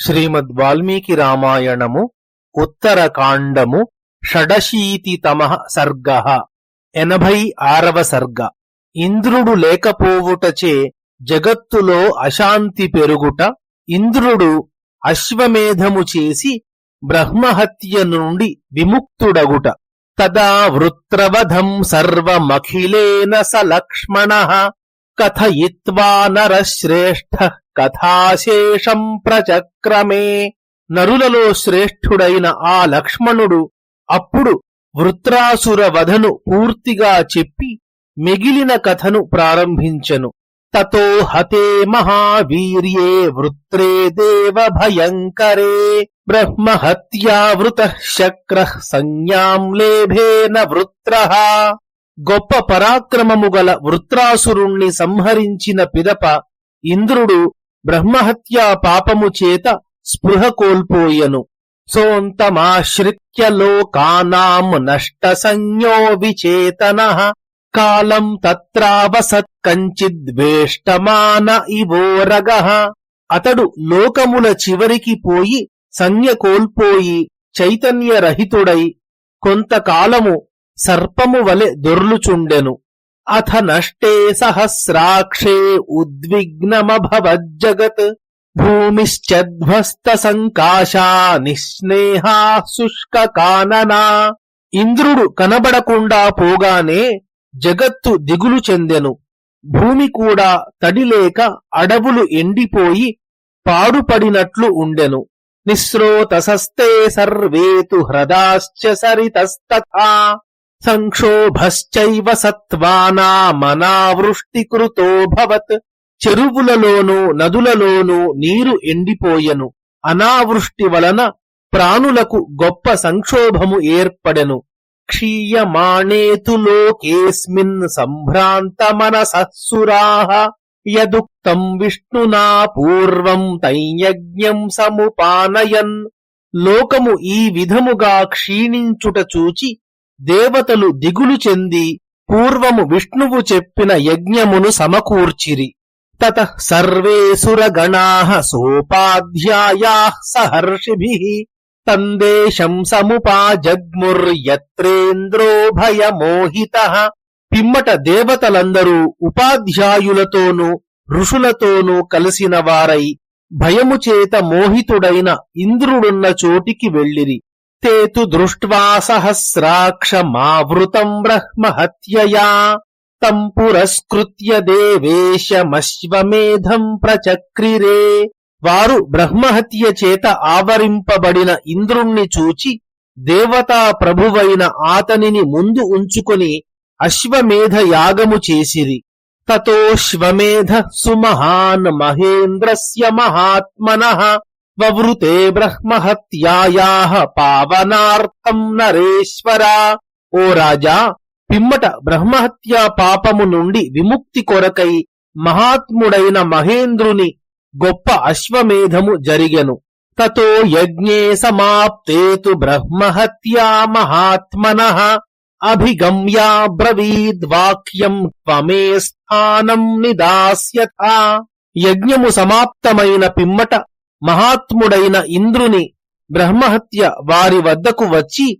శ్రీమద్ వాల్మీకి రామాయణము ఉత్తరకాండము షడశీతితమ సర్గ ఎనభై ఆరవ సర్గ ఇంద్రుడు లేకపోవుటచే జగత్తులో అశాంతి పెరుగుట ఇంద్రుడు అశ్వమేధము చేసి బ్రహ్మహత్య నుండి విముక్తుడగుట. తదా వృత్రవధం సర్వమఖిలేన స లక్ష్మణ కథయిత్వా నరశ్రేష్ఠ కథాశేషం ప్రచక్రమే నరులలో శ్రేష్ఠుడైన ఆ లక్ష్మణుడు అప్పుడు వృత్రాసుర వధను పూర్తిగా చెప్పి మిగిలిన కథను ప్రారంభించెను. తతో హతే మహావీర్యే వృత్రే దేవ భయంకరే బ్రహ్మహత్యావృత శక్ర సంజ్ఞాం లేభేన వృత్ర గొప్ప పరాక్రమము గల వృత్రాసురుణ్ణి సంహరించిన పిదప ఇంద్రుడు బ్రహ్మహత్యా పాపము చేత స్పృహ కోల్పోయెను. సోంతమాశ్రిత్య లోకానాం నష్ట సంజ్ఞో విచేతన. కాలం తత్రావసత్ కంచిద్వేష్టమాన ఇవోరగ అతడు లోకముల చివరికి పోయి సంజ్ఞ కోల్పోయి చైతన్యరహితుడై కొంతకాలము సర్పము వలె దొర్లుచుండెను. అథ నష్టే సహస్రాక్షే ఉద్విగ్నమభవజ్జగత్. భూమిశ్చధ్వస్త సంకాశా నిస్నేహా శుష్క కాననా ఇంద్రుడు కనబడకుండా పోగానే జగత్తు దిగులు చెందెను. భూమి కూడా తడిలేక అడవులు ఎండిపోయి పాడుపడినట్లు ఉండెను. నిస్రోతసస్తే సర్వేతు హ్రదాశ్చ సరితస్తథా. సంక్షోభశ్చైవ సత్వానామనావృష్టికృతోభవత్ చెరువులలోనూ నదులలోనూ నీరు ఎండిపోయెను. అనావృష్టి వలన ప్రాణులకు గొప్ప సంక్షోభము ఏర్పడెను. క్షీయమాణేతు లోకేస్మిన్ యదుక్తం విష్ణునా పూర్వం తైయజ్ఞం సముపానయన్. లోకము ఈ విధముగా క్షీణించుట చూచి దేవతలు దిగులు చెంది పూర్వము విష్ణువు చెప్పిన యజ్ఞమును సమకూర్చిరి. తత సర్వేసురగణా సోపాధ్యాయా సహర్షిభి తందేశం సముపాజగ్ముర్యత్రేంద్రో భయమోహిత. పిమ్మట దేవతలందరూ ఉపాధ్యాయులతోనూ ఋషులతోనూ కలిసిన వారై భయము చేత మోహితుడైన ఇంద్రుడున్న చోటికి వెళ్ళిరి. తేతు దృష్ట్వా సహస్రాక్షమావృతం బ్రహ్మహత్యయా తం పురస్కృత్య దేవేశమశ్వమేధం ప్రచక్రిరే వారు బ్రహ్మహత్య చేత ఆవరింపబడిన ఇంద్రుణ్ణి చూచి దేవతా ప్రభువైన ఆతనిని ముందు ఉంచుకొని అశ్వమేధ యాగము చేసిరి తతోశ్వమేధ సుమహాన్ మహేంద్రస్య మహాత్మన వవృతే బ్రహ్మహత్యాయా పావనార్థం నరేశ్వర ఓ రాజా పిమ్మట బ్రహ్మహత్యా పాపము నుండి విముక్తి కొరకై మహాత్ముడైన మహేంద్రుని గొప్ప అశ్వమేధము జరిగెను. తతో యజ్ఞే సమాప్తేతు బ్రహ్మహత్యా మహాత్మన అభిగమ్యాబ్రవీద్వాక్యం త్వమే స్థానం నిదాస్యథా। యజ్ఞము సమాప్తమైన పిమ్మట మహాత్ముడైన ఇంద్రుని బ్రహ్మహత్య వారి వద్దకు వచ్చి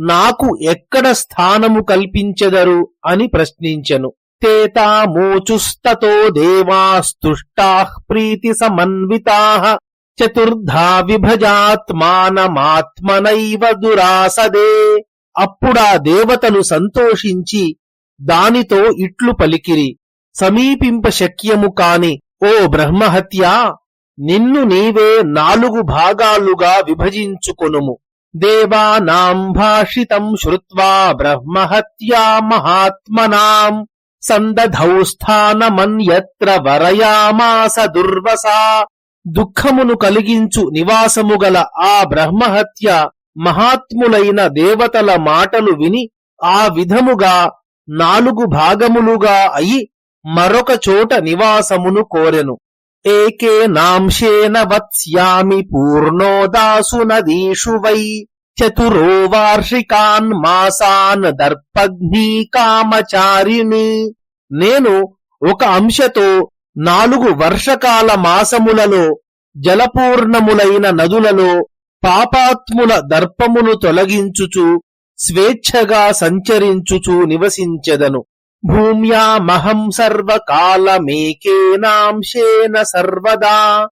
నాకు ఎక్కడ స్థానము కల్పించెదరు? అని ప్రశ్నించెను. తేతామోచుస్తతో దేవాస్తుష్టా ప్రీతి సమన్వితా చతుర్ధా విభజాత్మానమాత్మనైవ దురాసదే. అప్పుడా దేవతలు సంతోషించి దానితో ఇట్లు పలికిరి సమీపింప శక్యము కాని ఓ బ్రహ్మహత్యా నిన్ను నీవే నాలుగు భాగాలుగా విభజించుకొనుము. దేవానాం భాషితం శ్రుత్వా బ్రహ్మహత్యా మహాత్మనాం. సందధౌ స్థానమన్యత్ర వరయామాస దుర్వసా. దుఃఖమును కలిగించు నివాసము గల ఆ బ్రహ్మహత్య మహాత్ములైన దేవతల మాటలు విని ఆ విధముగా నాలుగు భాగములుగా అయి మరొక చోట నివాసమును కోరెను. ఏకే నాంశేన వత్స్యామి పూర్ణోదాసు నదీషు వై చతురో వార్షికాన్ మాసాన్ దర్పఘ్నీ కామచారిణి నేను ఒక అంశతో నాలుగు వర్షకాల మాసములలో జలపూర్ణములైన నదులలో పాపాత్ముల దర్పమును తొలగించుచు స్వేచ్ఛగా సంచరించుచు నివసించెదను. భూమ్యామహం సర్వకాలమేకేనాంశేన సర్వదా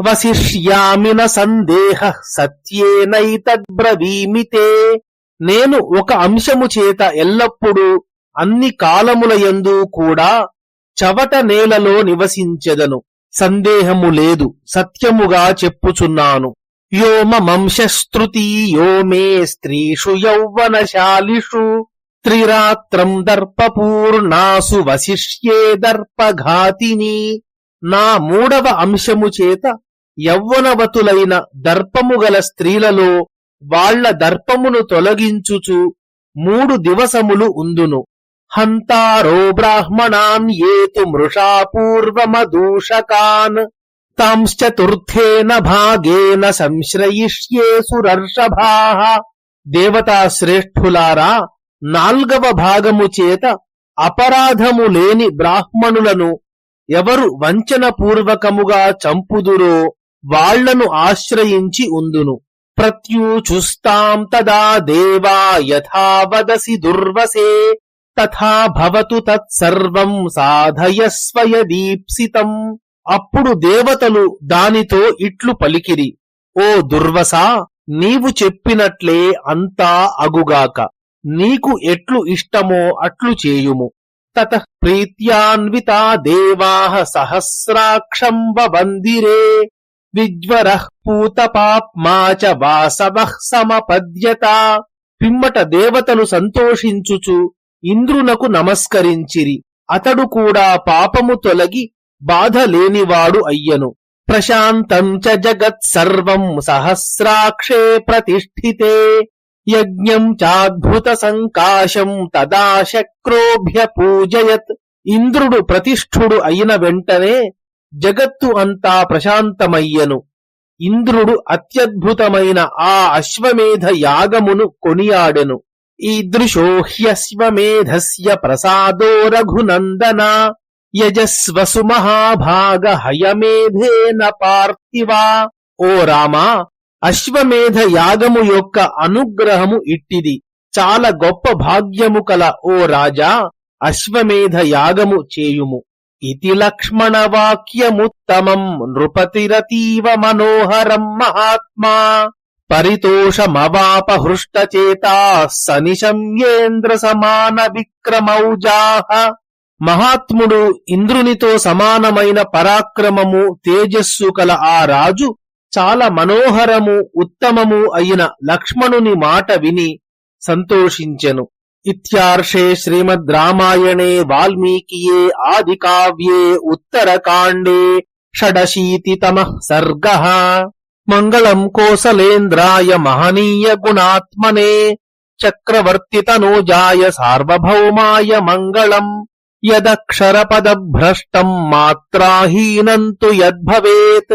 వసిష్యామి సందేహ సత్యేనైతద్బ్రవీమితే. నేను ఒక అంశము చేత ఎల్లప్పుడూ అన్ని కాలములయందు కూడా చవట నేలలో నివసించెదను. సందేహము లేదు సత్యముగా చెప్పుచున్నాను. యోమంశస్తృతీ యో మే స్త్రీషు యౌవనశాలిషు. త్రిరాత్రం దర్పపూర్ణాసు వశిష్యే దర్పఘాతిని నా మూడవ అంశము చేత యవ్వనవతులైన దర్పము గల స్త్రీలలో వాళ్ళ దర్పమును తొలగించుచు మూడు దివసములు ఉందును. హంతారో బ్రాహ్మణాన్ ఏతు మృషా పూర్వమదూషకాన్ తాంశ్చతుర్థేన భాగేన సంశ్రయిష్యే సురర్షభా దేవతా శ్రేష్ఠులారా నాల్గవ భాగము చేత అపరాధము లేని బ్రాహ్మణులను ఎవరు వంచన పూర్వకముగా చంపుదురో వాళ్ళను ఆశ్రయించి ఉందును. ప్రత్యూచుస్తాం తదా దేవా యథావదసి దుర్వసే తథా భవతు తత్సర్వం సాధయస్వయ దీప్సితం. అప్పుడు దేవతలు దానితో ఇట్లు పలికిరి ఓ దుర్వసా నీవు చెప్పినట్లే అంతా అగుగాక. నీకు ఎట్లు ఇష్టమో అట్లు చేయుము. తత ప్రీత్యాన్వితా దేవాహ సహస్రాక్షం వందిరే విజ్వర పూతపాప్మా చ వాసవః సమపద్యత. పిమ్మట దేవతలు సంతోషించుచు ఇంద్రునకు నమస్కరించిరి. అతడు కూడా పాపము తొలగి బాధ లేనివాడు అయ్యను. ప్రశాంతం చ జగత్ సర్వం సహస్రాక్షే ప్రతిష్ఠితే. యజ్ఞం చాద్భుత సంకాశం తదా శక్రోభ్య పూజయత్ ఇంద్రుడు ప్రతిష్ఠుడు అయిన వెంటనే జగత్తు అంతా ప్రశాంతమయ్యను. ఇంద్రుడు అత్యద్భుతమైన ఆ అశ్వమేధ యాగమును కొనియాడెను. ఈదృశో హ్యశ్వమేధస్య ప్రసాదో రఘునందన. యజస్వసు మహాభాగ హయమేధేన పార్థివా. ఓ రామా అశ్వమేధ యాగము యొక్క అనుగ్రహము ఇట్టిది. చాలా గొప్ప భాగ్యము కల ఓ రాజా అశ్వమేధ యాగము చేయుము. ఇతి లక్ష్మణ వాక్యముత్తమం నృపతిరతీవ మనోహరం మహాత్మా. పరితోషమవాపహృష్టచేతా సనిశమ్యేంద్ర సమాన విక్రమౌజాహ. మహాత్ముడు ఇంద్రునితో సమానమైన పరాక్రమము తేజస్సు కల ఆ రాజు చాలా మనోహరము ఉత్తమము అయిన లక్ష్మణుని మాట విని సంతోషించెను. ఇత్యార్షే శ్రీమద్ రామాయణే వాల్మీకియే ఆది కావ్యే ఉత్తరకాండే షడశీతితమ సర్గ. మంగళం కోసలేంద్రాయ మహనీయ గుణాత్మనే చక్రవర్తితనూజాయ సార్వభౌమాయ మంగళం యదక్షరపదభ్రష్టం మాత్రాహీనం తు యద్భవేత్.